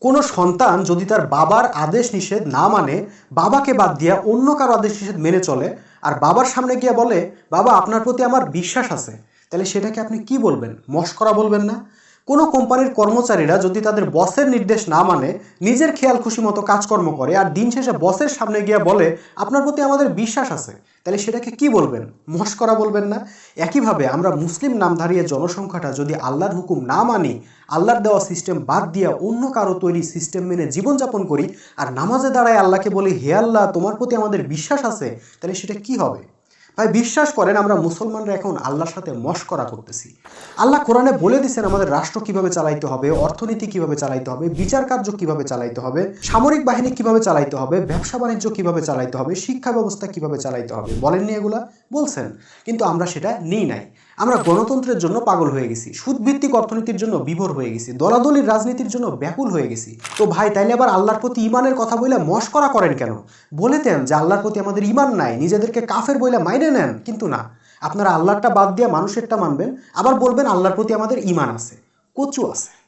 কোনো সন্তান যদি তার বাবার আদেশ নিষেধ না মানে বাবাকে বাদ দিয়া অন্য কারও আদেশ নিষেধ মেনে চলে আর বাবার সামনে গিয়ে বলে, বাবা, আপনার প্রতি আমার বিশ্বাস আছে। তাহলে সেটাকে আপনি কি বলবেন? মস্করা বলবেন না? কোনো কোম্পানির কর্মচারীরা যদি তাদের বসের নির্দেশ না মানে নিজের খেয়াল খুশি মতো কাজকর্ম করে আর দিন শেষে বসের সামনে গিয়ে বলে, আপনার প্রতি আমাদের বিশ্বাস আছে। তাহলে সেটাকে কি বলবেন? মস্করা বলবেন না? একইভাবে আমরা মুসলিম নামধারীয় জনসংখ্যাটা যদি আল্লাহর হুকুম না মানি, আল্লাহর দেওয়া সিস্টেম বাদ দিয়ে অন্য কারও তৈরি সিস্টেম মেনে জীবনযাপন করি আর নামাজে দাঁড়ায় আল্লাহকে বলি, হে আল্লাহ, তোমার প্রতি আমাদের বিশ্বাস আছে। তাহলে সেটা কি হবে? ভাই বিশ্বাস করেন, আমরা মুসলমানরা এখন আল্লাহর সাথে মস্করা করতেছি। আল্লাহ কোরআনে বলে দিচ্ছেন আমাদের রাষ্ট্র কীভাবে চালাইতে হবে, অর্থনীতি কীভাবে চালাইতে হবে, বিচার কার্য কীভাবে চালাইতে হবে, সামরিক বাহিনী কীভাবে চালাইতে হবে, ব্যবসা বাণিজ্য কীভাবে চালাইতে হবে, শিক্ষা ব্যবস্থা কীভাবে চালাইতে হবে। বলেননি এগুলা? বলছেন। কিন্তু আমরা সেটা নিই নাই। আমরা গণতন্ত্রের জন্য পাগল হয়ে গেছি, সুদভিত্তিক অর্থনীতির জন্য বিভোর হয়ে গেছি, দলাদলির রাজনীতির জন্য ব্যাকুল হয়ে গেছি। তো ভাই, তাইলে আবার আল্লাহর প্রতি ইমানের কথা বলে মস্করা করেন কেন? বলে দেন যে আল্লাহর প্রতি আমাদের ইমান নাই, নিজেদেরকে কাফের বইলে মাইনে নেন, কিন্তু না। আপনারা আল্লাহটা বাদ দিয়ে মানুষেরটা মানবেন, আবার বলবেন আল্লাহর প্রতি আমাদের ইমান আছে, কচু আছে।